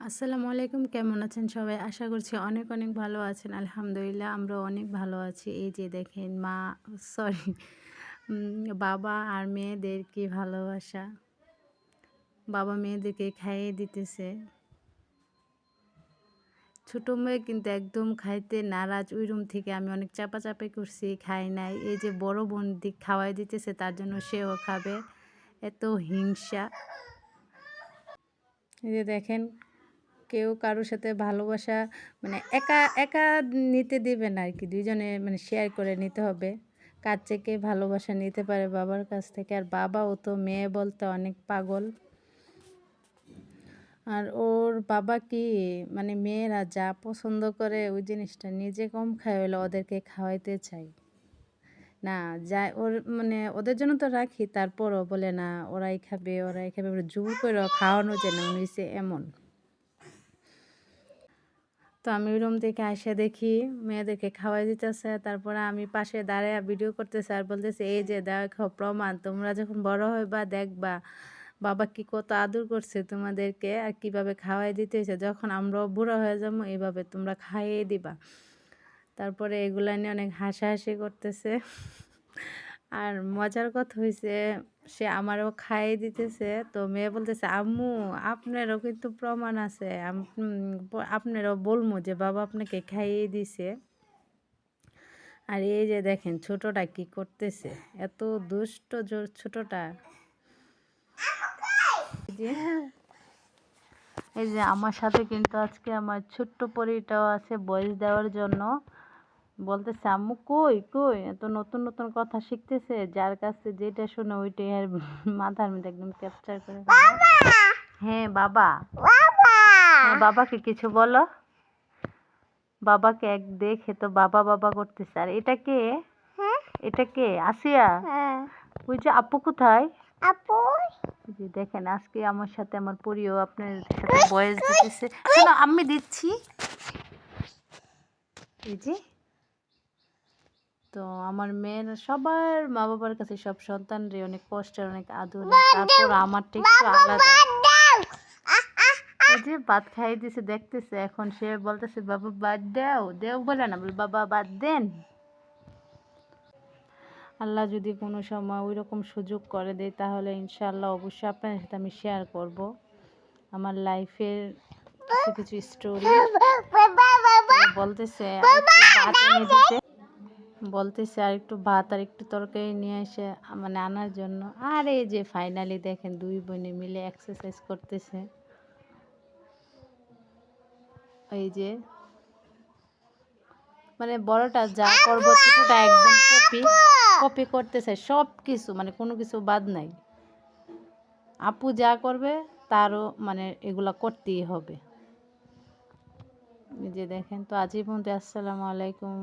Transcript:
আসসালামু আলাইকুম, কেমন আছেন সবাই? আশা করছি অনেক অনেক ভালো আছেন। আলহামদুলিল্লাহ আমরা অনেক ভালো আছি। এই যে দেখেন, মা সরি বাবা আর মেয়েদের কি ভালোবাসা। বাবা মেয়েদেরকে খাইয়ে দিতেছে। ছোটো মেয়ে কিন্তু একদম খাইতে নারাজ। ওই রুম থেকে আমি অনেক চাপা চাপাচাপি করছি, খাই নাই। এই যে বড় বোন দিক খাওয়াই দিতেছে, তার জন্য সেও খাবে। এত হিংসা। এই যে দেখেন কেউ কারোর সাথে ভালোবাসা মানে একা একা নিতে দিবে না আর কি দুইজনে মানে শেয়ার করে নিতে হবে। কার থেকে ভালোবাসা নিতে পারে বাবার কাছ থেকে? আর বাবাও তো মেয়ে বলতে অনেক পাগল। আর ওর বাবা কি মানে মেয়েরা যা পছন্দ করে ওই জিনিসটা নিজে কম খায়, হলে ওদেরকে খাওয়াইতে চাই না যা ওর মানে ওদের জন্য তো রাখি, তারপরও বলে না, ওরাই খাবে ওরাই খাবে। জোর করে খাওয়ানো যায় না উনি এমন। তো আমি রুম থেকে আসে দেখি মেয়েদেরকে খাওয়াই দিতেছে। তারপরে আমি পাশে দাঁড়ায় ভিডিও করতেছে আর বলতেছে, এই যে দেখো প্রমাণ, তোমরা যখন বড় হইবা দেখবা বাবা কি কত আদর করছে তোমাদেরকে আর কীভাবে খাওয়াই দিতেছে। যখন আমরাও বুড়ো হয়ে যাব এইভাবে তোমরা খাইয়ে দিবা। তারপরে এগুলা নিয়ে অনেক হাসাহাসি করতেছে। আর মজার কথা হয়েছে সে আমারও খাইয়ে দিতেছে। তো মেয়ে বলতেছে, আম্মু, আপনারও কিন্তু প্রমাণ আছে। আপনারও বলব যে বাবা আপনাকে খাইয়ে দিছে। আর এই যে দেখেন ছোটটা কি করতেছে। এত দুষ্ট ছোটটা। এই যে আমার সাথে কিন্তু আজকে আমার ছোট্ট পরিটাও আছে বয়স দেওয়ার জন্য। বলতেছে আম্মু কই কই? এত নতুন নতুন কথা শিখতেছে যার কাছে যেটা শুনে ওইটাই আর মাথার মধ্যে একদম ক্যাপচার করে হ্যাঁ বাবা। হ্যাঁ বাবাকে কিছু বলো। বাবাকে এক দেখে তো বাবা বাবা করতেছে। আর এটা কে? এটা কে? আসিয়া। হ্যাঁ। ওই যে আপু কোথায়? আপু। যে দেখেন আজকে আমার সাথে আমার পরিও আপনার সাথে বয়স দিতেছে। শোনো আমি দিচ্ছি। এই যে তো আমার মেয়ের সবার মা বাবার কাছে সব সন্তানরে অনেক কষ্টের অনেক আদর তারপর আমার ঠিক আলাদা। যে ভাত খাই দিছে দেখতেছে এখন সে বলতেছে বাবা বাদ দাও দেও বলে না। বল বাবা বাদ দেন। আল্লাহ যদি কোনো সময় ওই রকম সুযোগ করে দেয় তাহলে ইনশাআল্লাহ অবশ্যই আপনার সাথে আমি শেয়ার করব। আমার লাইফের কিছু কিছু স্টোরি বলতেছে বলতেছে আর একটু ভাত আর একটু তরকারি নিয়ে এসে মানে আনার জন্য। আর এই যে ফাইনালি দেখেন দুই বোনে মিলে এক্সারসাইজ করতেছে। এই যে মানে বড়টা যা করব ছোটটা একদম কপি কপি করতেছে সব কিছু মানে কোনো কিছু বাদ নাই। আপু যা করবে তারও মানে এগুলা করতেই হবে। যে দেখেন তো আজই পর্যন্ত আসসালামু আলাইকুম।